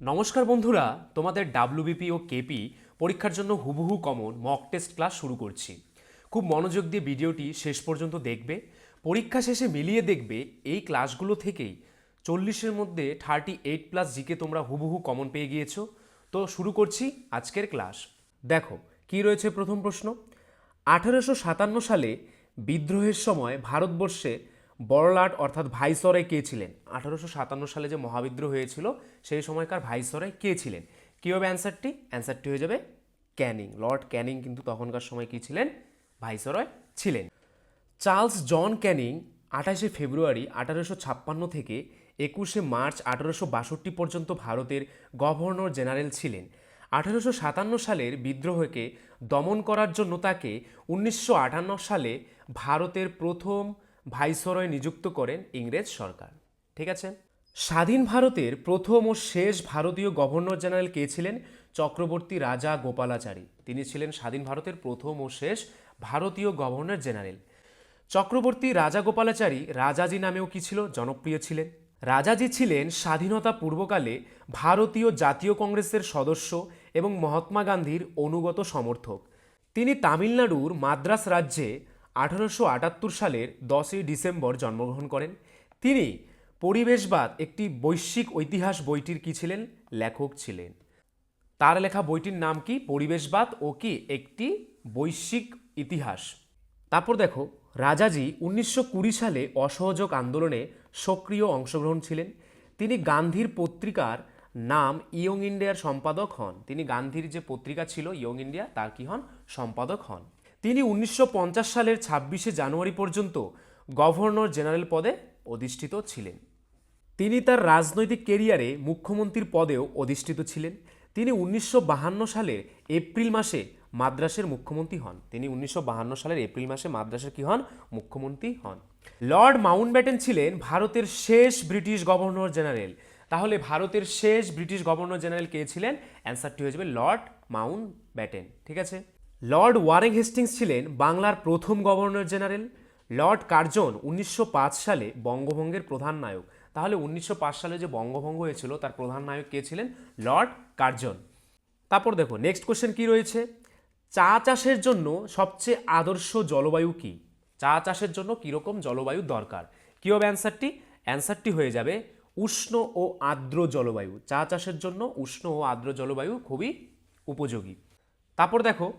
নমস্কার বন্ধুরা, তোমাদের ডাব্লিউবিপি ও কেপি পরীক্ষার জন্য হুবহু কমন মক টেস্ট ক্লাস শুরু করছি। খুব মনোযোগ দিয়ে ভিডিওটি শেষ পর্যন্ত দেখবে, পরীক্ষা শেষে মিলিয়ে দেখবে এই ক্লাসগুলো থেকেই চল্লিশের মধ্যে থার্টি এইট প্লাস জিকে তোমরা হুবহু কমন পেয়ে গিয়েছো। তো শুরু করছি আজকের ক্লাস দেখো, কি রয়েছে প্রথম প্রশ্ন? আঠারোশো সাতান্ন সালে বিদ্রোহের সময় ভারতবর্ষে বড়লাট অর্থাৎ ভাইসরয় কে ছিলেন? আঠারোশো সাতান্ন সালে যে মহাবিদ্রোহ হয়েছিল, সেই সময়কার ভাইসরয় কে ছিলেন? কী হবে অ্যান্সারটি? অ্যান্সারটি হয়ে যাবে ক্যানিং। লর্ড ক্যানিং কিন্তু তখনকার সময় কী ছিলেন? ভাইসরয় ছিলেন। চার্লস জন ক্যানিং আঠাশে ফেব্রুয়ারি আঠারোশো ছাপ্পান্ন থেকে একুশে মার্চ আঠারোশো বাষট্টি পর্যন্ত ভারতের গভর্নর জেনারেল ছিলেন। আঠারোশো সাতান্ন সালের বিদ্রোহকে দমন করার জন্য তাকে উনিশশো আটান্ন সালে ভারতের প্রথম ভাইসরয় নিযুক্ত করেন ইংরেজ সরকার। ঠিক আছে? স্বাধীন ভারতের প্রথম ও শেষ ভারতীয় গভর্নর জেনারেল কে ছিলেন? চক্রবর্তী রাজা গোপালাচারী। তিনি ছিলেন স্বাধীন ভারতের প্রথম ও শেষ ভারতীয় গভর্নর জেনারেল। চক্রবর্তী রাজা গোপালাচারী রাজাজি নামেও কি ছিল? জনপ্রিয় ছিলেন। রাজাজি ছিলেন স্বাধীনতা পূর্বকালে ভারতীয় জাতীয় কংগ্রেসের সদস্য এবং মহাত্মা গান্ধীর অনুগত সমর্থক। তিনি তামিলনাড়ুর মাদ্রাস রাজ্যে আঠারোশো আটাত্তর সালের দশই ডিসেম্বর জন্মগ্রহণ করেন। তিনি পরিবেশবাদ একটি বৈশ্বিক ঐতিহাস বইটির কি ছিলেন? লেখক ছিলেন। তার লেখা বইটির নাম কি? পরিবেশবাদ ও কি একটি বৈশ্বিক ইতিহাস? তারপর দেখো, রাজাজি উনিশশো কুড়ি সালে অসহযোগ আন্দোলনে সক্রিয় অংশগ্রহণ ছিলেন। তিনি গান্ধীর পত্রিকার নাম ইয়ং ইন্ডিয়ার সম্পাদক হন। তিনি গান্ধীর যে পত্রিকা ছিল, ইয়ং ইন্ডিয়া, তার কি হন? সম্পাদক হন। তিনি উনিশশো পঞ্চাশ সালের ছাব্বিশে জানুয়ারি পর্যন্ত গভর্নর জেনারেল পদে অধিষ্ঠিত ছিলেন। তিনি তার রাজনৈতিক কেরিয়ারে মুখ্যমন্ত্রীর পদেও অধিষ্ঠিত ছিলেন। তিনি উনিশশো সালের এপ্রিল মাসে মাদ্রাসের মুখ্যমন্ত্রী হন। তিনি উনিশশো সালের এপ্রিল মাসে মাদ্রাসের কি হন? মুখ্যমন্ত্রী হন। লর্ড মাউন্টব্যাটেন ছিলেন ভারতের শেষ ব্রিটিশ গভর্নর জেনারেল। তাহলে ভারতের শেষ ব্রিটিশ গভর্নর জেনারেল কে ছিলেন? অ্যান্সারটি হয়ে যাবে লর্ড মাউন্ট ব্যাটেন ঠিক আছে? লর্ড ওয়ারেং হেস্টিংস ছিলেন বাংলার প্রথম গভর্নর জেনারেল। লর্ড কার্জন উনিশশো পাঁচ সালে বঙ্গভঙ্গের প্রধান নায়ক। তাহলে উনিশশো পাঁচ সালে যে বঙ্গভঙ্গ হয়েছিল, তার প্রধান নায়ক কে ছিলেন? Lord Curzon. তারপর দেখো নেক্সট কোশ্চেন কি রয়েছে? চা চাষের জন্য সবচেয়ে আদর্শ জলবায়ু কি? চা চাষের জন্য কীরকম জলবায়ু দরকার? কী হবে অ্যান্সারটি অ্যান্সারটি হয়ে যাবে উষ্ণ ও আর্দ্র জলবায়ু। চা চাষের জন্য উষ্ণ ও আর্দ্র জলবায়ু খুবই উপযোগী। তারপর দেখো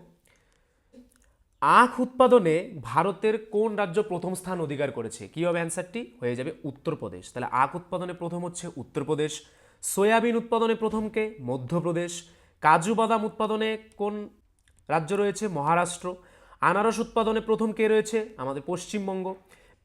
আখ উৎপাদনে ভারতের কোন রাজ্য প্রথম স্থান অধিকার করেছে? কী হবে অ্যান্সারটি? হয়ে যাবে উত্তরপ্রদেশ। তাহলে আখ উৎপাদনে প্রথম হচ্ছে উত্তরপ্রদেশ। সয়াবিন উৎপাদনে প্রথমকে মধ্যপ্রদেশ। কাজু বাদাম উৎপাদনে কোন রাজ্য রয়েছে? মহারাষ্ট্র। আনারস উৎপাদনে প্রথম কে রয়েছে? আমাদের পশ্চিমবঙ্গ।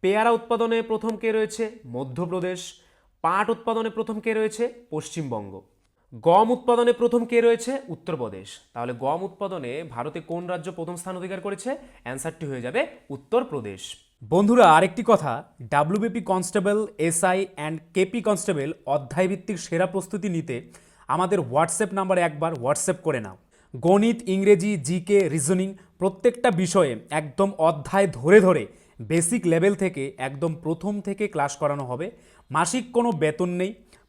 পেয়ারা উৎপাদনে প্রথম কে রয়েছে? মধ্যপ্রদেশ। পাট উৎপাদনে প্রথম কে রয়েছে? পশ্চিমবঙ্গ। গম উৎপাদনে প্রথম কে রয়েছে? উত্তরপ্রদেশ। তাহলে গম উৎপাদনে ভারতে কোন রাজ্য প্রথম স্থান অধিকার করেছে? অ্যান্সারটি হয়ে যাবে উত্তরপ্রদেশ। বন্ধুরা, আরেকটি কথা। WBP constable SI and KP constable অধ্যায়ভিত্তিক সেরা প্রস্তুতি নিতে আমাদের হোয়াটসঅ্যাপ নাম্বারে একবার হোয়াটসঅ্যাপ করে নাও। গণিত, ইংরেজি জিকে রিজনিং প্রত্যেকটা বিষয়ে একদম অধ্যায় ধরে ধরে বেসিক লেভেল থেকে একদম প্রথম থেকে ক্লাস করানো হবে। মাসিক কোনো বেতন নেই।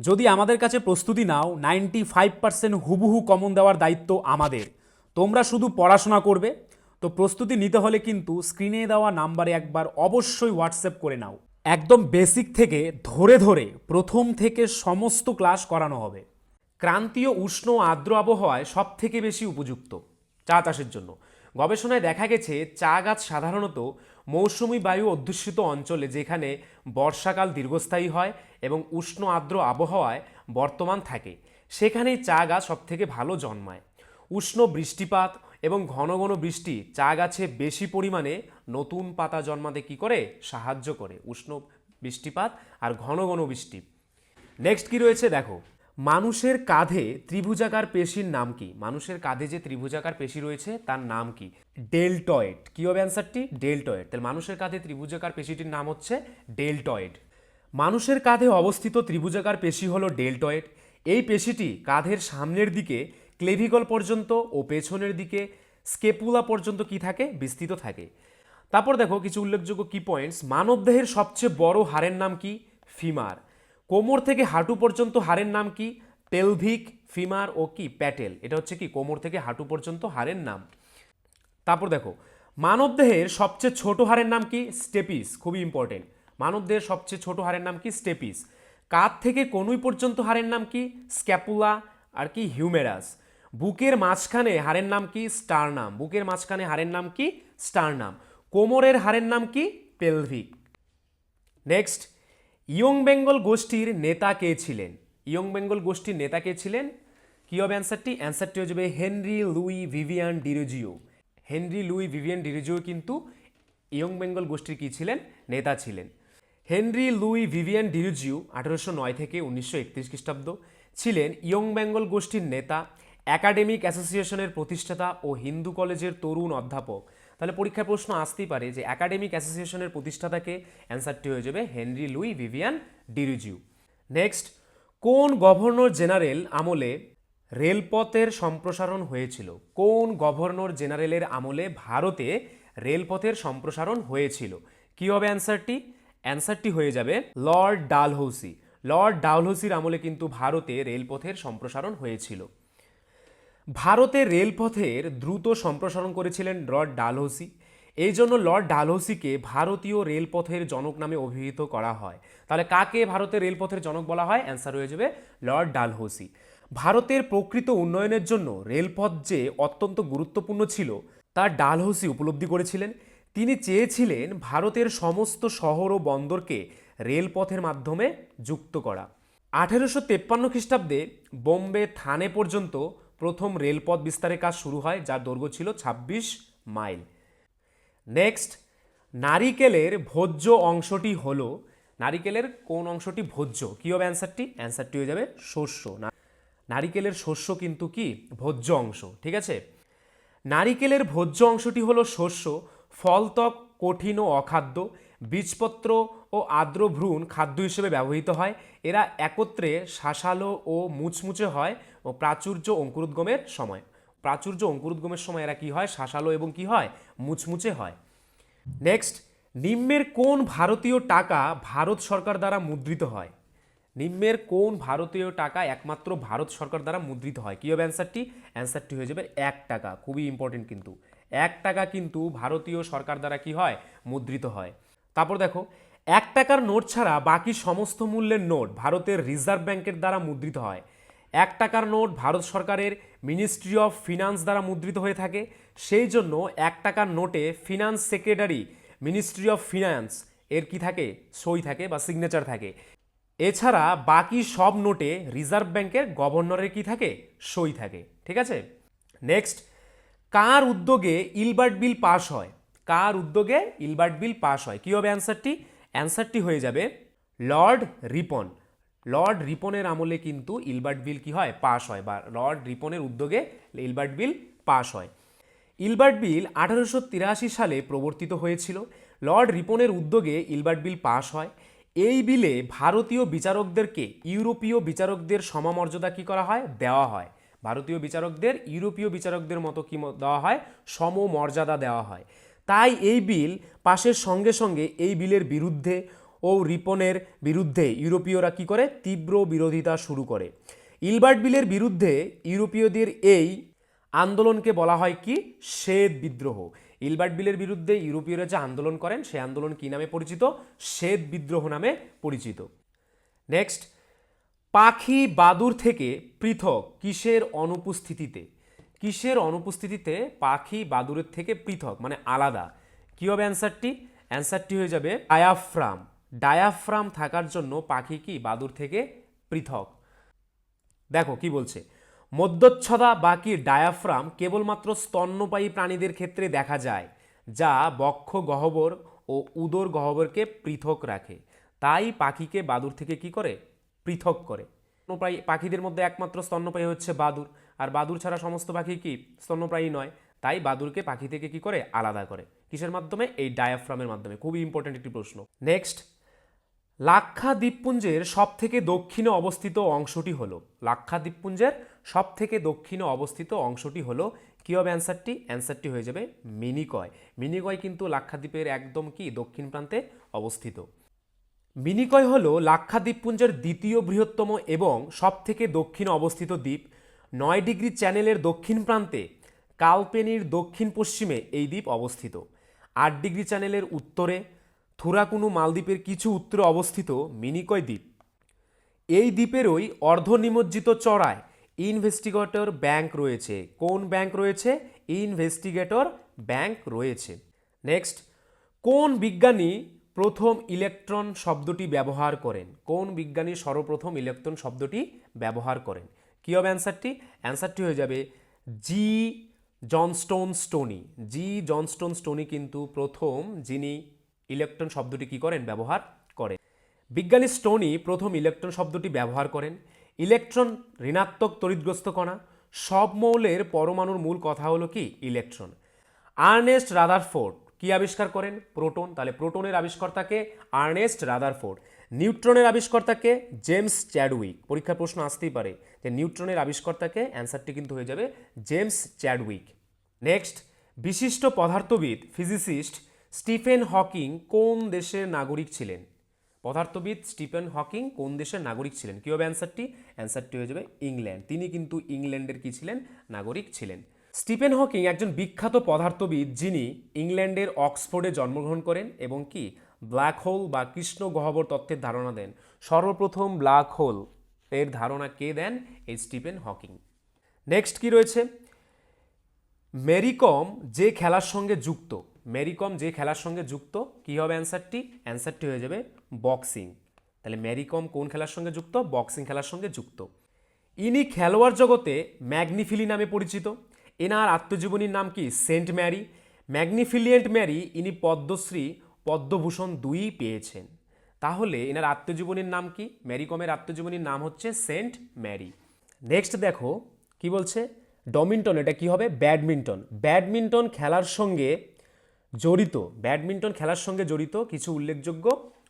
যদি আমাদের কাছে প্রস্তুতি নাও নাইনটি ফাইভ পার্সেন্ট হুবহু কমন দেওয়ার দায়িত্ব আমাদের। তোমরা শুধু পড়াশোনা করবে। তো প্রস্তুতি নিতে হলে কিন্তু স্ক্রিনে দেওয়া নাম্বারে একবার অবশ্যই হোয়াটসঅ্যাপ করে নাও। একদম বেসিক থেকে ধরে ধরে প্রথম থেকে সমস্ত ক্লাস করানো হবে। ক্রান্তীয় উষ্ণ আর্দ্র আবহাওয়ায় সব থেকে বেশি উপযুক্ত। চা চাষের জন্য। গবেষণায় দেখা গেছে, চা গাছ সাধারণত মৌসুমি বায়ু অধ্যুষিত অঞ্চলে যেখানে বর্ষাকাল দীর্ঘস্থায়ী হয় এবং উষ্ণ আর্দ্র আবহাওয়ায় বর্তমান থাকে, সেখানেই চা গাছ সবথেকে ভালো জন্মায়। উষ্ণ বৃষ্টিপাত এবং ঘন ঘন বৃষ্টি চা গাছে বেশি পরিমাণে নতুন পাতা জন্মাতে কি করে? সাহায্য করে। উষ্ণ বৃষ্টিপাত আর ঘন ঘন বৃষ্টি। নেক্সট কি রয়েছে? দেখো। মানুষের কাঁধে ত্রিভুজাকার পেশির নাম কি? মানুষের কাঁধে যে ত্রিভুজাকার পেশি রয়েছে, তার নাম কি? ডেলটয়েড। কি হবে অ্যান্সারটি? ডেলটয়েড। তাহলে মানুষের কাঁধে ত্রিভুজাকার পেশিটির নাম হচ্ছে ডেলটয়েড। মানুষের কাঁধে অবস্থিত ত্রিভুজাকার পেশি হলো ডেলটয়েড। এই পেশিটি কাঁধের সামনের দিকে ক্লেভিকল পর্যন্ত ও পেছনের দিকে, স্কেপুলা পর্যন্ত কি থাকে? বিস্তৃত থাকে। তারপর দেখো কিছু উল্লেখযোগ্য কি পয়েন্টস মানবদেহের সবচেয়ে বড় হাড়ের নাম কি? ফিমার। কোমর থেকে হাঁটু পর্যন্ত হাড়ের নাম কি? পেলভিক, ফিমার ও কি? প্যাটেল। এটা হচ্ছে কি? কোমর থেকে হাঁটু পর্যন্ত হাড়ের নাম। তারপর দেখো, মানবদেহের সবচেয়ে ছোট হাড়ের নাম কি? স্টেপিস। খুবই ইম্পর্টেন্ট মানবদেহের সবচেয়ে ছোট হাড়ের নাম কি? স্টেপিস। কাঁধ থেকে কনুই পর্যন্ত হাড়ের নাম কি? স্ক্যাপুলা আর কি? হিউমেরাস। বুকের মাঝখানে হাড়ের নাম কি? স্টারনাম। বুকের মাঝখানে হাড়ের নাম কি? স্টারনাম। কোমরের হাড়ের নাম কি? পেলভিক। নেক্সট ইয়ং বেঙ্গল গোষ্ঠীর নেতা কে ছিলেন? ইয়ং বেঙ্গল গোষ্ঠীর নেতা কে ছিলেন? কী হবে অ্যান্সারটি অ্যান্সারটি হয়ে যাবে Henry Louis Vivian Derozio Henry Louis Vivian Derozio কিন্তু ইয়ং বেঙ্গল গোষ্ঠীর কী ছিলেন? নেতা ছিলেন। হেনরি লুই ভিভিয়ান ডিরোজিও আঠেরোশো নয় থেকে উনিশশো একত্রিশ খ্রিস্টাব্দ ছিলেন ইয়ং বেঙ্গল গোষ্ঠীর নেতা একাডেমিক অ্যাসোসিয়েশনের প্রতিষ্ঠাতা ও হিন্দু কলেজের তরুণ অধ্যাপক। তাহলে পরীক্ষায় প্রশ্ন আসতেই পারে যে একাডেমিক অ্যাসোসিয়েশনের প্রতিষ্ঠাতাকে অ্যান্সারটি হয়ে যাবে Henry Louis Vivian Derozio next কোন গভর্নর জেনারেল আমলে রেলপথের সম্প্রসারণ হয়েছিল? কোন গভর্নর জেনারেলের আমলে ভারতে রেলপথের সম্প্রসারণ হয়েছিল? কী হবে অ্যান্সারটি অ্যান্সারটি হয়ে যাবে লর্ড ডালহৌসি লর্ড ডালহৌসির আমলে কিন্তু ভারতে রেলপথের সম্প্রসারণ হয়েছিল। ভারতে রেলপথের দ্রুত সম্প্রসারণ করেছিলেন লর্ড ডালহৌসি। এই জন্য লর্ড ডালহৌসিকে ভারতীয় রেলপথের জনক নামে অভিহিত করা হয়। তাহলে কাকে ভারতের রেলপথের জনক বলা হয়? অ্যান্সার হয়ে যাবে লর্ড ডালহৌসি। ভারতের প্রকৃত উন্নয়নের জন্য রেলপথ যে অত্যন্ত গুরুত্বপূর্ণ ছিল, তা ডালহৌসি উপলব্ধি করেছিলেন। তিনি চেয়েছিলেন ভারতের সমস্ত শহর ও বন্দরকে রেলপথের মাধ্যমে যুক্ত করা। আঠেরোশো তেপ্পান্ন খ্রিস্টাব্দে বোম্বে থানে পর্যন্ত প্রথম রেলপথ বিস্তারের কাজ শুরু হয়, যার দৈর্ঘ্য ছিল ২৬ মাইল। নেক্সট, নারিকেলের ভোজ্য অংশটি হল, নারিকেলের কোন অংশটি ভোজ্য? কী হবে অ্যান্সারটি? অ্যান্সারটি হয়ে যাবে শস্য। নারিকেলের শস্য কিন্তু কি? ভোজ্য অংশ, ঠিক আছে? নারিকেলের ভোজ্য অংশটি হলো শস্য, ফলত্বক, কঠিন ও অখাদ্য। বীজপত্র ও আর্দ্র ভ্রূণ খাদ্য হিসেবে ব্যবহৃত হয়। এরা একত্রে শাসালো ও মুচমুচে হয় ও প্রাচুর্য অঙ্কুরোদ্গমের সময়। প্রাচুর্য অঙ্কুরোদ্গমের সময় এরা কি হয়? শাসালো এবং কি হয়? মুচমুচে হয়। নেক্সট নিম্নের কোন ভারতীয় টাকা ভারত সরকার দ্বারা মুদ্রিত হয়? নিম্নের কোন ভারতীয় টাকা একমাত্র ভারত সরকার দ্বারা মুদ্রিত হয়? কী হবে অ্যান্সারটি অ্যান্সারটি হয়ে যাবে এক টাকা। খুবই ইম্পর্টেন্ট কিন্তু। এক টাকা কিন্তু ভারতীয় সরকার দ্বারা কি হয়? মুদ্রিত হয়। তারপর দেখো, এক টাকার নোট ছাড়া বাকি সমস্ত মূল্যের নোট ভারতের রিজার্ভ ব্যাংকের দ্বারা মুদ্রিত হয়। এক টাকার নোট ভারত সরকারের মিনিস্ট্রি অফ ফিনান্স দ্বারা মুদ্রিত হয়ে থাকে। সেই জন্য এক টাকার নোটে finance secretary ministry of finance এর কি থাকে? সই থাকে বা সিগনেচার থাকে। এছাড়া বাকি সব নোটে রিজার্ভ ব্যাংকের গভর্নরের কি থাকে? সই থাকে। ঠিক আছে? নেক্সট কার উদ্যোগে ইলবার্ট বিল পাস হয়? কার উদ্যোগে ইলবার্ট বিল পাস হয়? কী হবে অ্যান্সারটি? অ্যান্সারটি হয়ে যাবে, লর্ড রিপন। লর্ড রিপনের আমলে কিন্তু ইলবার্ট বিল কি হয়? পাস হয়, বা লর্ড রিপনের উদ্যোগে ইলবার্ট বিল পাস হয়। ইলবার্ট বিল আঠারোশো তিরাশি সালে প্রবর্তিত হয়েছিল। লর্ড রিপনের উদ্যোগে ইলবার্ট বিল পাস হয়। এই বিলে ভারতীয় বিচারকদেরকে ইউরোপীয় বিচারকদের সমমর্যাদা কি করা হয়? দেওয়া হয়। ভারতীয় বিচারকদের, ইউরোপীয় বিচারকদের মতো কি দেওয়া হয়? সমমর্যাদা দেওয়া হয়। তাই এই বিল পাশের সঙ্গে সঙ্গে এই বিলের বিরুদ্ধে ও রিপনের বিরুদ্ধে ইউরোপীয়রা কি করে? তীব্র বিরোধিতা শুরু করে। ইলবার্ট বিলের বিরুদ্ধে ইউরোপীয়দের এই আন্দোলনকে বলা হয় কি? শ্বেত বিদ্রোহ। ইলবার্ট বিলের বিরুদ্ধে ইউরোপীয়রা যে আন্দোলন করেন, সেই আন্দোলন কি নামে পরিচিত? শ্বেত বিদ্রোহ নামে পরিচিত। নেক্সট, পাখি বাদুর থেকে পৃথক কিসের অনুপস্থিতিতে? কিসের অনুপস্থিতিতে পাখি বাদুরের থেকে পৃথক? মানে আলাদা। কী হবে অ্যান্সারটি? অ্যান্সারটি হয়ে যাবে ডায়াফ্রাম। ডায়াফ্রাম থাকার জন্য পাখি কি বাদুর থেকে পৃথক? দেখো, কি বলছে? মধ্যচ্ছদা বা কি ডায়াফ্রাম কেবলমাত্র স্তন্যপায়ী প্রাণীদের ক্ষেত্রে দেখা যায়, যা বক্ষ গহ্বর ও উদর গহ্বরকে পৃথক রাখে। তাই পাখিকে বাদুর থেকে কি করে? পৃথক করে। পাখিদের মধ্যে একমাত্র স্তন্যপায়ী হচ্ছে বাদুর। আর বাদুর ছাড়া সমস্ত পাখি কি স্তন্যপ্রায়ী নয়? তাই বাদুরকে পাখি থেকে কি করে? আলাদা করে। কিসের মাধ্যমে? এই ডায়াফ্রামের মাধ্যমে। খুবই ইম্পর্টেন্ট একটি প্রশ্ন। নেক্সট লাক্ষা দ্বীপপুঞ্জের সব থেকে দক্ষিণে অবস্থিত অংশটি হলো। লাক্ষা দ্বীপপুঞ্জের সব থেকে দক্ষিণে অবস্থিত অংশটি হলো কী হবে অ্যান্সারটি অ্যান্সারটি হয়ে যাবে মিনিকয়। মিনিকয় কিন্তু লাক্ষাদ্বীপের একদম কি? দক্ষিণ প্রান্তে অবস্থিত। মিনিকয় হল লাক্ষা দ্বীপপুঞ্জের দ্বিতীয় বৃহত্তম এবং সবথেকে দক্ষিণে অবস্থিত দ্বীপ। নয় ডিগ্রি চ্যানেলের দক্ষিণ প্রান্তে কালপেনির দক্ষিণ পশ্চিমে এই দ্বীপ অবস্থিত। আট ডিগ্রি চ্যানেলের উত্তরে থুরাকুনু মালদ্বীপের কিছু উত্তরে অবস্থিত মিনিকয় দ্বীপ। এই দ্বীপেরই অর্ধনিমজ্জিত চড়ায় ইনভেস্টিগেটর ব্যাংক রয়েছে। কোন ব্যাংক রয়েছে? ইনভেস্টিগেটর ব্যাংক রয়েছে। নেক্সট, কোন বিজ্ঞানী প্রথম ইলেকট্রন শব্দটি ব্যবহার করেন? কোন বিজ্ঞানী সর্বপ্রথম ইলেকট্রন শব্দটি ব্যবহার করেন? কী হবে অ্যান্সারটি? অ্যান্সারটি হয়ে যাবে জি জনস্টোন স্টোনি জি জনস্টোন স্টোনি কিন্তু প্রথম যিনি ইলেকট্রন শব্দটি কী করেন? ব্যবহার করেন। বিজ্ঞানী স্টোনি প্রথম ইলেকট্রন শব্দটি ব্যবহার করেন। ইলেকট্রন ঋণাত্মক তড়িৎগ্রস্ত কণা। সব মৌলের পরমাণুর মূল কথা হলো কি? ইলেকট্রন আর্নেস্ট রাদারফোর্ড কি আবিষ্কার করেন? প্রোটন। তাহলে প্রোটনের আবিষ্কর্তাকে আর্নেস্ট রাদারফোর্ড। নিউট্রনের আবিষ্কর্তাকে জেমস চ্যাডউইক। পরীক্ষার প্রশ্ন আসতেই পারে যে নিউট্রনের আবিষ্কর্তাকে অ্যান্সারটি কিন্তু হয়ে যাবে জেমস চ্যাডউইক। নেক্সট, বিশিষ্ট পদার্থবিদ, ফিজিসিস্ট স্টিফেন হকিং কোন দেশের নাগরিক ছিলেন? পদার্থবিদ স্টিফেন হকিং কোন দেশের নাগরিক ছিলেন? কী হবে অ্যান্সারটি? অ্যান্সারটি হয়ে যাবে ইংল্যান্ড। তিনি কিন্তু ইংল্যান্ডের কি ছিলেন? নাগরিক ছিলেন। স্টিফেন হকিং একজন বিখ্যাত পদার্থবিদ যিনি ইংল্যান্ডের অক্সফোর্ডে জন্মগ্রহণ করেন এবং কি ব্ল্যাক হোল বা কৃষ্ণ গহ্বর তত্ত্বের ধারণা দেন। সর্বপ্রথম ব্ল্যাক হোল এর ধারণা কে দেন? এই স্টিফেন হকিং। নেক্সট কি রয়েছে? মেরিকম যে খেলার সঙ্গে যুক্ত। মেরিকম যে খেলার সঙ্গে যুক্ত, কী হবে অ্যান্সারটি? অ্যান্সারটি হয়ে যাবে বক্সিং। তাহলে মেরিকম কোন খেলার সঙ্গে যুক্ত? বক্সিং খেলার সঙ্গে যুক্ত। ইনি খেলোয়াড় জগতে ম্যাগনিফিলি নামে পরিচিত। এনার আত্মজীবনীর নাম কি? Saint Mary. ম্যাগনিফিলিয়েন্ট ম্যারি, ইনি পদ্মশ্রী পদ্মভূষণ দুই পেয়েছেন। তাহলে এনার আত্মজীবনীর নাম কি? ম্যারি কমের আত্মজীবনীর নাম হচ্ছে সেন্ট ম্যারি নেক্সট দেখো, কি বলছে? ডমিন্টন, এটা কি হবে? ব্যাডমিন্টন। ব্যাডমিন্টন খেলার সঙ্গে জড়িত, ব্যাডমিন্টন খেলার সঙ্গে জড়িত কিছু উল্লেখযোগ্য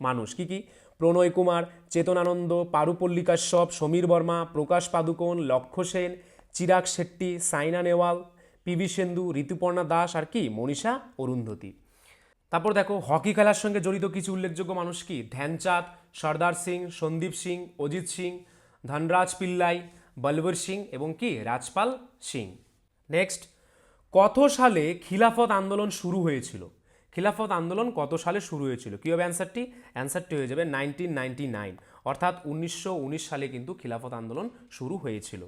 মানুষ। কি কি? প্রণয় কুমার, চেতনানন্দ পারুপল্লী কাশ্যপ সমীর বর্মা, প্রকাশ পাদুকোন, লক্ষ্য সেন, চিরাগ শেট্টি, সাইনা নেওয়াল পিভি সেন্দু ঋতুপর্ণা দাস, আর কি? মনীষা অরুন্ধতী। তারপর দেখো, হকি খেলার সঙ্গে জড়িত কিছু উল্লেখযোগ্য মানুষ কি? ধ্যানচাঁদ, সর্দার সিং, সন্দীপ সিং, অজিত সিং, ধনরাজ পিল্লাই, বলবীর সিং এবং কি? রাজপাল সিং। নেক্সট, কত সালে খিলাফত আন্দোলন শুরু হয়েছিল? খিলাফত আন্দোলন কত সালে শুরু হয়েছিল? কী হবে অ্যান্সারটি? অ্যান্সারটি হয়ে যাবে নাইনটিন নাইনটি নাইন, অর্থাৎ উনিশশো উনিশ সালে কিন্তু খিলাফত আন্দোলন শুরু হয়েছিল।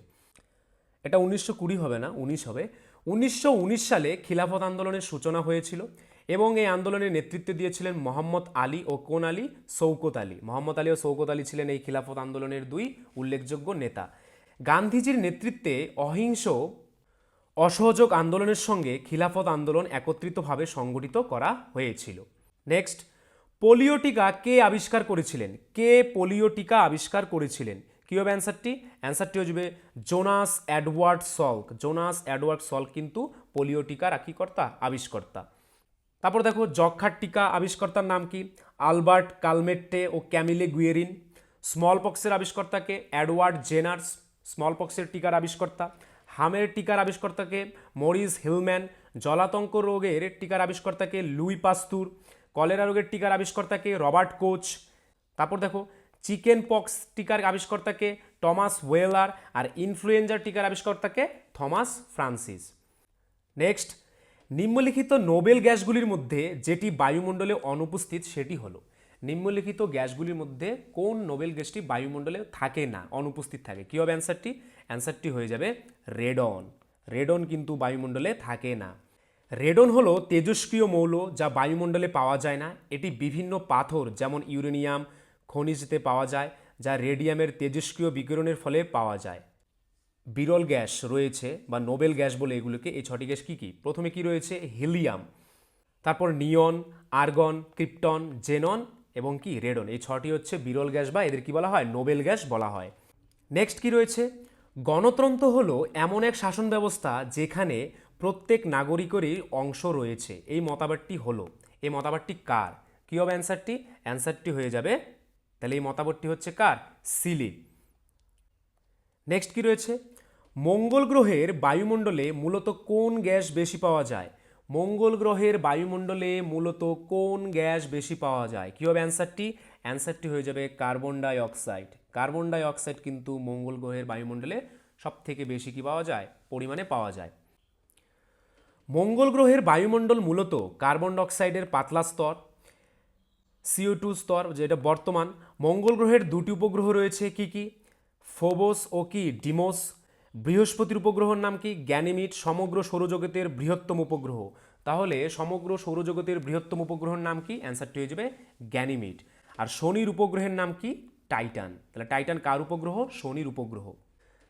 এটা উনিশশো কুড়ি হবে না, উনিশ হবে। উনিশশো উনিশ সালে খিলাফত আন্দোলনের সূচনা হয়েছিল। এবং এই আন্দোলনের নেতৃত্ব দিয়েছিলেন মোহাম্মদ আলী ও কোন আলী? সৌকত আলী। মোহাম্মদ আলী ও সৌকত আলী ছিলেন এই খিলাফত আন্দোলনের দুই উল্লেখযোগ্য নেতা। গান্ধীজির নেতৃত্বে অহিংস, অসহযোগ আন্দোলনের সঙ্গে খিলাফত আন্দোলন একত্রিতভাবে সংগঠিত করা হয়েছিল। নেক্সট পোলিও টিকা কে আবিষ্কার করেছিলেন? কে পোলিও টিকা আবিষ্কার করেছিলেন? কী হবে অ্যান্সারটি? অ্যান্সারটি হয়ে যাবে Jonas Edward Salk. Jonas Edward Salk কিন্তু পোলিও টিকার আকিকর্তা আবিষ্কর্তা। তারপর দেখো যক্ষার টিকা আবিষ্কর্তার নাম কি? আলবার্ট কালমেট্টে ও ক্যামিলে গুয়েরিন। স্মল পক্সের আবিষ্কর্তাকে অ্যাডওয়ার্ড জেনার্স স্মল পক্সের টিকার আবিষ্কর্তা। হামের টিকার আবিষ্কর্তাকে মরিস হিলম্যান। জলাতঙ্ক রোগের টিকার আবিষ্কর্তাকে লুই পাস্তুর। কলেরা রোগের টিকার আবিষ্কর্তাকে রবার্ট কোচ। তারপর দেখো চিকেন পক্স টিকার আবিষ্কর্তাকে টমাস ওয়েলার আর ইনফ্লুয়েঞ্জার টিকার আবিষ্কর্তাকে থমাস ফ্রান্সিস। নেক্সট নিম্নলিখিত নোবেল গ্যাসগুলির মধ্যে যেটি বায়ুমণ্ডলে অনুপস্থিত সেটি হলো, নিম্নলিখিত গ্যাসগুলির মধ্যে কোন নোবেল গ্যাসটি বায়ুমণ্ডলে থাকে না, অনুপস্থিত থাকে। কী হবে অ্যান্সারটি? অ্যান্সারটি হয়ে যাবে রেডন। রেডন কিন্তু বায়ুমণ্ডলে থাকে না। রেডন হলো তেজস্ক্রিয় মৌল যা বায়ুমণ্ডলে পাওয়া যায় না। এটি বিভিন্ন পাথর যেমন ইউরেনিয়াম খনিজতে পাওয়া যায়, যা রেডিয়ামের তেজস্ক্রিয় বিকিরণের ফলে পাওয়া যায়। বিরল গ্যাস রয়েছে বা নোবেল গ্যাস বলে এগুলোকে, এই ছটি গ্যাস কী কী? প্রথমে কি রয়েছে? হিলিয়াম, তারপর নিয়ন, আর্গন, ক্রিপ্টন, জেনন এবং কি? রেডন। এই ছটি হচ্ছে বিরল গ্যাস বা এদের কি বলা হয়? নোবেল গ্যাস বলা হয়। নেক্সট কি রয়েছে? গণতন্ত্র হলো এমন এক শাসন ব্যবস্থা যেখানে প্রত্যেক নাগরিকেরই অংশ রয়েছে। এই মতামতটি হলো। এই মতামতটি কার? কী হবে অ্যান্সারটি? অ্যান্সারটি হয়ে যাবে। তাহলে এই মতামতটি হচ্ছে কার? সিলি। নেক্সট কি রয়েছে? মঙ্গল গ্রহের বায়ুমণ্ডলে মূলত কোন গ্যাস বেশি পাওয়া যায়? মঙ্গল গ্রহের বায়ুমণ্ডলে মূলত কোন গ্যাস বেশি পাওয়া যায়? কী হবে অ্যান্সারটি? অ্যান্সারটি হয়ে যাবে carbon dioxide carbon dioxide কিন্তু মঙ্গল গ্রহের বায়ুমণ্ডলে সব থেকে বেশি কি পাওয়া যায়? পরিমাণে পাওয়া যায়। মঙ্গল গ্রহের বায়ুমণ্ডল মূলত কার্বন ডাইঅক্সাইডের পাতলা স্তর, সিও টু স্তর, যেটা বর্তমান। মঙ্গল গ্রহের দুটি উপগ্রহ রয়েছে কি কি? ফোবোস ও কি? ডিমোস বৃহস্পতির উপগ্রহের নাম কি? গ্যানিমিড সমগ্র সৌরজগতের বৃহত্তম উপগ্রহ। তাহলে সমগ্র সৌরজগতের বৃহত্তম উপগ্রহের নাম কি? অ্যান্সারটি হয়ে যাবে গ্যানিমিড। আর শনির উপগ্রহের নাম কি? টাইটান। তাহলে টাইটান কার উপগ্রহ? শনির উপগ্রহ।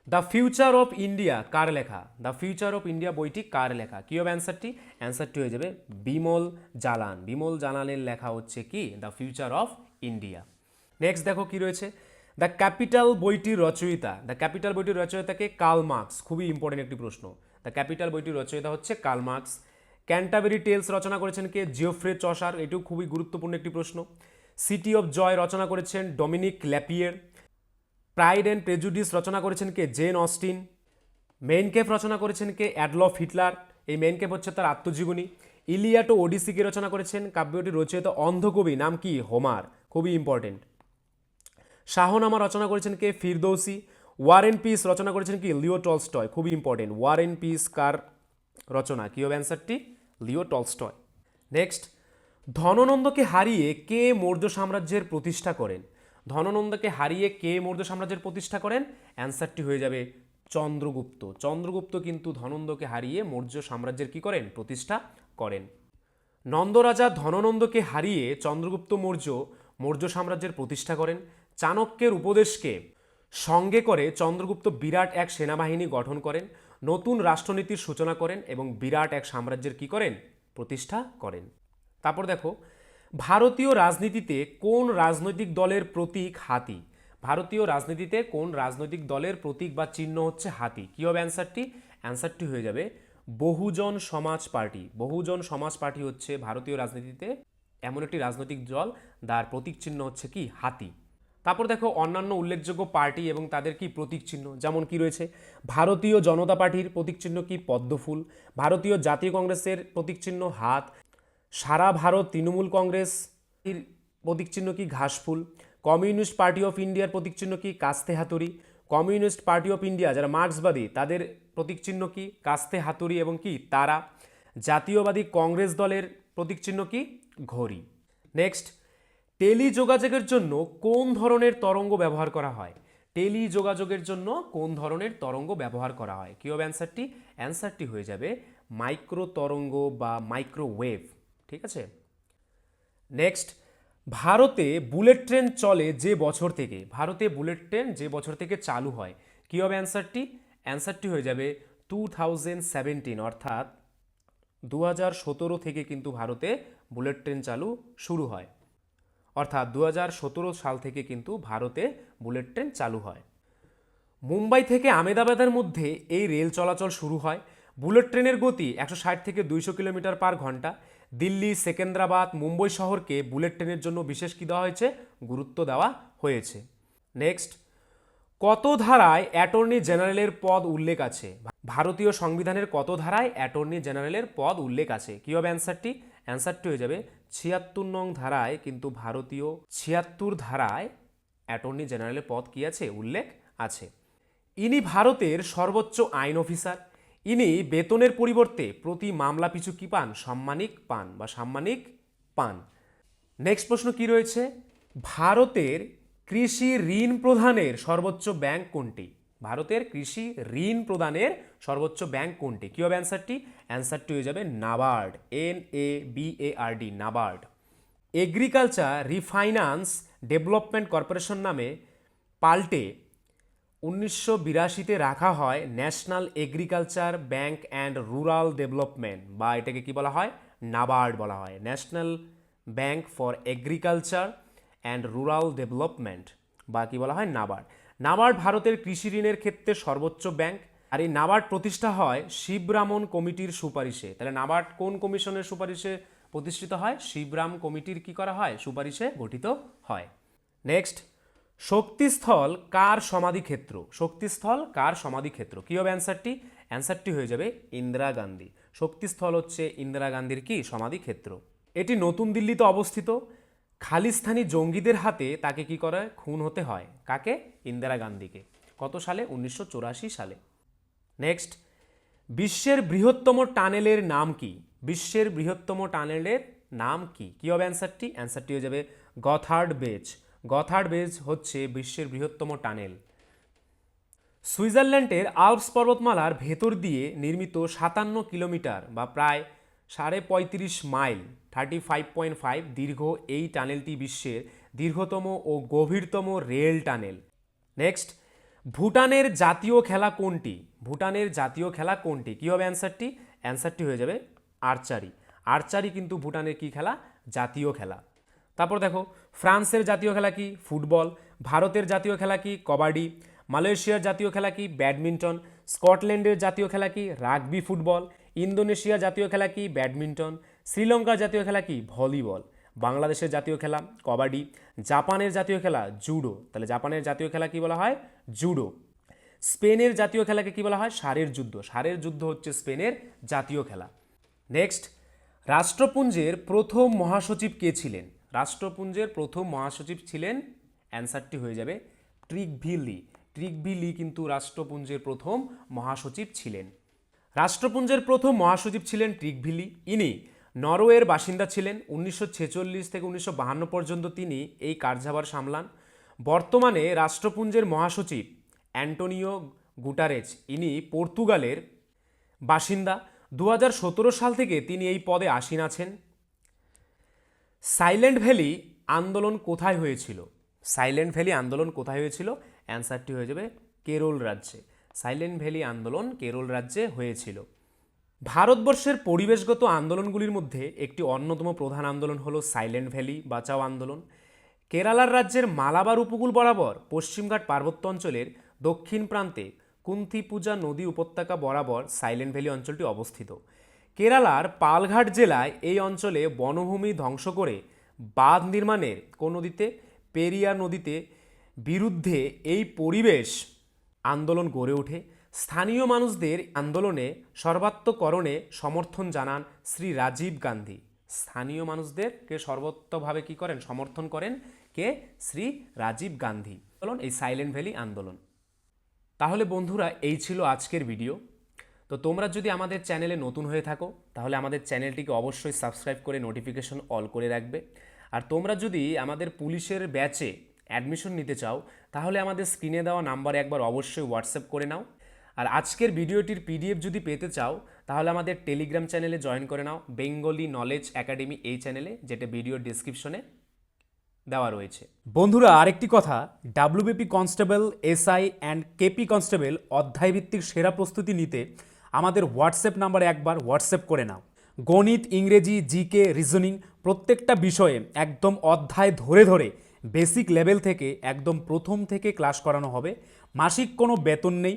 দ্য ফিউচার অফ ইন্ডিয়া কার লেখা? দ্য ফিউচার অফ ইন্ডিয়া বইটি কার লেখা? কী হবে অ্যান্সারটি অ্যান্সারটি হয়ে যাবে বিমল জালান। বিমল জালানের লেখা হচ্ছে কি? The future of India next দেখো কি রয়েছে। দ্য ক্যাপিটাল বইটির রচয়িতা। দ্য ক্যাপিটাল বইটির রচয়িতাকে কার্ল মার্কস, খুবই ইম্পর্টেন্ট একটি প্রশ্ন। দ্য ক্যাপিটাল বইটির রচয়িতা হচ্ছে কার্ল মার্কস। ক্যান্টাবেরি টেলস রচনা করেছেন কে? জিওফ্রে চসার এটিও খুবই গুরুত্বপূর্ণ একটি প্রশ্ন। সিটি অফ জয় রচনা করেছেন Dominique Lapierre. Pride and prejudice রচনা করেছেন কে? Jane Austen. মেইন কেফ রচনা করেছেন কে? Adolf Hitler. এই মেইন কেফ হচ্ছে তার আত্মজীবনী। ইলিয়াটো ওডিসিকে রচনা করেছেন। কাব্যটি রচিত অন্ধকবি, নাম কি? হোমার। খুবই ইম্পর্টেন্ট শাহনামা রচনা করেছেন কে? ফিরদৌসি। ওয়ার এন্ড পিস রচনা করেছেন কি? Leo Tolstoy. খুবই ইম্পর্টেন্ট ওয়ার এন্ড পিস কার রচনা? কী হবে অ্যান্সারটি লিও টলস্টয়। নেক্সট ধননন্দকে হারিয়ে কে মৌর্য সাম্রাজ্যের প্রতিষ্ঠা করেন? ধননন্দকে হারিয়ে কে মৌর্য সাম্রাজ্যের প্রতিষ্ঠা করেন? অ্যান্সারটি হয়ে যাবে চন্দ্রগুপ্ত। চন্দ্রগুপ্ত কিন্তু ধনন্দকে হারিয়ে মৌর্য সাম্রাজ্যের কি করেন? প্রতিষ্ঠা করেন। নন্দরাজা ধননন্দকে হারিয়ে চন্দ্রগুপ্ত মৌর্য মৌর্য সাম্রাজ্যের প্রতিষ্ঠা করেন। চাণক্যের উপদেশকে সঙ্গে করে চন্দ্রগুপ্ত বিরাট এক সেনাবাহিনী গঠন করেন, নতুন রাষ্ট্রনীতির সূচনা করেন এবং বিরাট এক সাম্রাজ্যের কি করেন? প্রতিষ্ঠা করেন। তারপর দেখো, ভারতীয় রাজনীতিতে কোন রাজনৈতিক দলের প্রতীক হাতি? ভারতীয় রাজনীতিতে কোন রাজনৈতিক দলের প্রতীক বা চিহ্ন হচ্ছে হাতি? কী হবে অ্যান্সারটি? অ্যান্সারটি হয়ে যাবে বহুজন সমাজ পার্টি। বহুজন সমাজ পার্টি হচ্ছে ভারতীয় রাজনীতিতে এমন একটি রাজনৈতিক দল, যার প্রতীক চিহ্ন হচ্ছে কি? হাতি। তারপর দেখো অন্যান্য উল্লেখযোগ্য পার্টি এবং তাদের কি প্রতীক চিহ্ন? যেমন কি রয়েছে? ভারতীয় জনতা পার্টির প্রতীক চিহ্ন কি? পদ্মফুল। ভারতীয় জাতীয় কংগ্রেসের প্রতীক চিহ্ন হাত। সারা ভারত তৃণমূল কংগ্রেস প্রতীক চিহ্ন কি? ঘাসফুল। কমিউনিস্ট পার্টি অফ ইন্ডিয়ার প্রতীক চিহ্ন কি? কাস্তে হাতুড়ি কমিউনিস্ট পার্টি অফ ইন্ডিয়া যারা মার্ক্সবাদী, তাদের প্রতীক চিহ্ন কি? কাস্তে হাতুড়ি এবং কি? তারা। জাতীয়বাদী কংগ্রেস দলের প্রতীক চিহ্ন কি? ঘড়ি। নেক্সট টেলি যোগাযোগের জন্য কোন ধরনের তরঙ্গ ব্যবহার করা হয়? টেলি যোগাযোগের জন্য কোন ধরনের তরঙ্গ ব্যবহার করা হয়? কী হবে অ্যান্সারটি অ্যান্সারটি হয়ে যাবে মাইক্রো তরঙ্গ বা মাইক্রোওয়েভ, ঠিক আছে? নেক্সট ভারতে বুলেট ট্রেন চলে যে বছর থেকে, ভারতে বুলেট ট্রেন যে বছর থেকে চালু হয়, কী হবে অ্যান্সারটি অ্যান্সারটি হয়ে যাবে টু থাউজেন্ড সেভেন্টিন অর্থাৎ দু হাজার সতেরো থেকে কিন্তু ভারতে বুলেট ট্রেন চালু শুরু হয়। অর্থাৎ দু হাজার সতেরো সাল থেকে কিন্তু ভারতে বুলেট ট্রেন চালু হয়। মুম্বাই থেকে আমেদাবাদের মধ্যে এই রেল চলাচল শুরু হয়। বুলেট ট্রেনের গতি একশো ষাট থেকে দুইশো কিলোমিটার পার ঘণ্টা। দিল্লি, সেকেন্দ্রাবাদ, মুম্বই শহরকে বুলেট ট্রেনের জন্য বিশেষ কী দেওয়া হয়েছে? গুরুত্ব দেওয়া হয়েছে। নেক্সট, কত ধারায় অ্যাটর্নি জেনারেলের পদ উল্লেখ আছে? ভারতীয় সংবিধানের কত ধারায় অ্যাটর্নি জেনারেলের পদ উল্লেখ আছে? কী হবে অ্যান্সারটি? অ্যান্সারটি হয়ে যাবে ছিয়াত্তর নং ধারায় কিন্তু ভারতীয় ছিয়াত্তর ধারায় অ্যাটর্নি জেনারেলের পদ কী আছে? উল্লেখ আছে। ইনি ভারতের সর্বোচ্চ আইন অফিসার। ইনি বেতনের পরিবর্তে প্রতি মামলা পিছু কি পান? সাম্মানিক পান বা সাম্মানিক পান। নেক্সট প্রশ্ন কি রয়েছে? ভারতের কৃষি ঋণ প্রদানের সর্বোচ্চ ব্যাংক কোনটি? ভারতের কৃষি ঋণ প্রদানের সর্বোচ্চ ব্যাংক কোনটি? কী হবে অ্যান্সারটি অ্যান্সারটি হয়ে যাবে NABARD N A B A R D NABARD agriculture refinance development corporation নামে পাল্টে উনিশশো বিরাশিতে রাখা হয় national agriculture bank and rural development বা এটাকে কি বলা হয়? নাবার্ড বলা হয়। National bank for agriculture and rural development বা কি বলা হয়? নাবার্ড নাবার্ড ভারতের কৃষি ঋণের ক্ষেত্রে সর্বোচ্চ ব্যাংক আর এই নাবার্ড প্রতিষ্ঠা হয় শিবরামন কমিটির সুপারিশে। তাহলে নাবার্ড কোন কমিশনের সুপারিশে প্রতিষ্ঠিত হয়? শিবরাম কমিটির কি করা হয়? সুপারিশে গঠিত হয়। নেক্সট, শক্তিস্থল কার সমাধিক্ষেত্র? শক্তিস্থল কার সমাধিক্ষেত্র? কী হবে অ্যান্সারটি? অ্যান্সারটি হয়ে যাবে ইন্দিরা গান্ধী। শক্তিস্থল হচ্ছে ইন্দিরা গান্ধীর কি? সমাধিক্ষেত্র। এটি নতুন দিল্লিতে অবস্থিত। খালিস্তানি জঙ্গিদের হাতে তাকে কি করে খুন হতে হয়। কাকে? ইন্দিরা গান্ধীকে। কত সালে? উনিশশো চুরাশি সালে। নেক্সট বিশ্বের বৃহত্তম টানেলের নাম কি? বিশ্বের বৃহত্তম টানেলের নাম কি? কী হবে অ্যান্সারটি অ্যান্সারটি হয়ে যাবে গথার্ড বেজ গথার্ড বেজ হচ্ছে বিশ্বের বৃহত্তম টানেল। সুইজারল্যান্ডের আলপস পর্বতমালার ভেতর দিয়ে নির্মিত সাতান্ন কিলোমিটার বা প্রায় সাড়ে পঁয়ত্রিশ mile thirty five point five দীর্ঘ এই টানেলটি বিশ্বের দীর্ঘতম ও গভীরতম রেল টানেল। নেক্সট ভুটানের জাতীয় খেলা কোনটি? ভুটানের জাতীয় খেলা কোনটি? কী হবে অ্যান্সারটি? অ্যান্সারটি হয়ে যাবে আর্চারি। আর্চারি কিন্তু ভুটানের কি খেলা? জাতীয় খেলা। তারপর দেখো, ফ্রান্সের জাতীয় খেলা কি? ফুটবল। ভারতের জাতীয় খেলা কি? কবাডি। মালয়েশিয়ার জাতীয় খেলা কি? ব্যাডমিন্টন। স্কটল্যান্ডের জাতীয় খেলা কি? Rugby football. ইন্দোনেশিয়ার জাতীয় খেলা কি? ব্যাডমিন্টন। শ্রীলঙ্কার জাতীয় খেলা কি? ভলিবল। বাংলাদেশের জাতীয় খেলা, কবাডি, জাপানের জাতীয় খেলা, জুডো। তাহলে জাপানের জাতীয় খেলা কি বলা হয়? জুডো। স্পেনের জাতীয় খেলাকে কি বলা হয়? সারের যুদ্ধ। সারের যুদ্ধ হচ্ছে স্পেনের জাতীয় খেলা। নেক্সট, রাষ্ট্রপুঞ্জের প্রথম মহাসচিব কে ছিলেন? রাষ্ট্রপুঞ্জের প্রথম মহাসচিব ছিলেন, অ্যান্সারটি হয়ে যাবে ট্রিকভিলি ট্রিকভিলি কিন্তু রাষ্ট্রপুঞ্জের প্রথম মহাসচিব ছিলেন। রাষ্ট্রপুঞ্জের প্রথম মহাসচিব ছিলেন ট্রিকভিলি ইনি নরওয়ের বাসিন্দা ছিলেন উনিশশো ছেচল্লিশ থেকে উনিশশো পর্যন্ত তিনি এই কার্যভার সামলান। বর্তমানে রাষ্ট্রপুঞ্জের মহাসচিব অ্যান্টোনিও গুটারেজ, ইনি পর্তুগালের বাসিন্দা। দু হাজার সতেরো সাল থেকে তিনি এই পদে আসীন আছেন। সাইলেন্ট ভ্যালি আন্দোলন কোথায় হয়েছিল? সাইলেন্ট ভ্যালি আন্দোলন কোথায় হয়েছিল? অ্যান্সারটি হয়ে যাবে কেরল রাজ্যে। সাইলেন্ট ভ্যালি আন্দোলন কেরল রাজ্যে হয়েছিল। ভারতবর্ষের পরিবেশগত আন্দোলনগুলির মধ্যে একটি অন্যতম প্রধান আন্দোলন হলো সাইলেন্ট ভ্যালি বাঁচাও আন্দোলন। কেরালার রাজ্যের মালাবার উপকূল বরাবর পশ্চিমঘাট পার্বত্য অঞ্চলের দক্ষিণ প্রান্তে কুন্থিপূজা নদী উপত্যকা বরাবর সাইলেন্ট ভ্যালি অঞ্চলটি অবস্থিত। কেরালার পালঘাট জেলায় এই অঞ্চলে বনভূমি ধ্বংস করে বাঁধ নির্মাণের কোন নদীতে পেরিয়ার নদীতে বিরুদ্ধে এই পরিবেশ আন্দোলন গড়ে ওঠে। স্থানীয় মানুষদের আন্দোলনে সর্বাত্মকরণে সমর্থন জানান শ্রী রাজীব গান্ধী। স্থানীয় মানুষদেরকে সর্বত্রভাবে কি করেন? সমর্থন করেন কে? শ্রী রাজীব গান্ধী। আন্দোলন, এই সাইলেন্ট ভ্যালি আন্দোলন। তাহলে বন্ধুরা, এই ছিল আজকের ভিডিও। তো তোমরা যদি আমাদের চ্যানেলে নতুন হয়ে থাকো, তাহলে আমাদের চ্যানেলটিকে অবশ্যই সাবস্ক্রাইব করে নোটিফিকেশন অল করে রাখবে। আর তোমরা যদি আমাদের পুলিশের ব্যাচে অ্যাডমিশন নিতে চাও, তাহলে আমাদের স্ক্রিনে দেওয়া নাম্বারে একবার অবশ্যই হোয়াটসঅ্যাপ করে নাও। আর আজকের ভিডিওটির পিডিএফ যদি পেতে চাও, তাহলে আমাদের টেলিগ্রাম চ্যানেলে জয়েন করে নাও বেঙ্গলি নলেজ একাডেমি এই চ্যানেলে, যেটা ভিডিও ডিসক্রিপশনে দেওয়া রয়েছে। বন্ধুরা, আরেকটি কথা WBP constable SI and KP constable অধ্যায়ভিত্তিক সেরা প্রস্তুতি নিতে আমাদের হোয়াটসঅ্যাপ নাম্বারে একবার হোয়াটসঅ্যাপ করে নাও। গণিত, ইংরেজি জিকে রিজনিং প্রত্যেকটা বিষয়ে একদম অধ্যায় ধরে ধরে বেসিক লেভেল থেকে একদম প্রথম থেকে ক্লাস করানো হবে। মাসিক কোনো বেতন নেই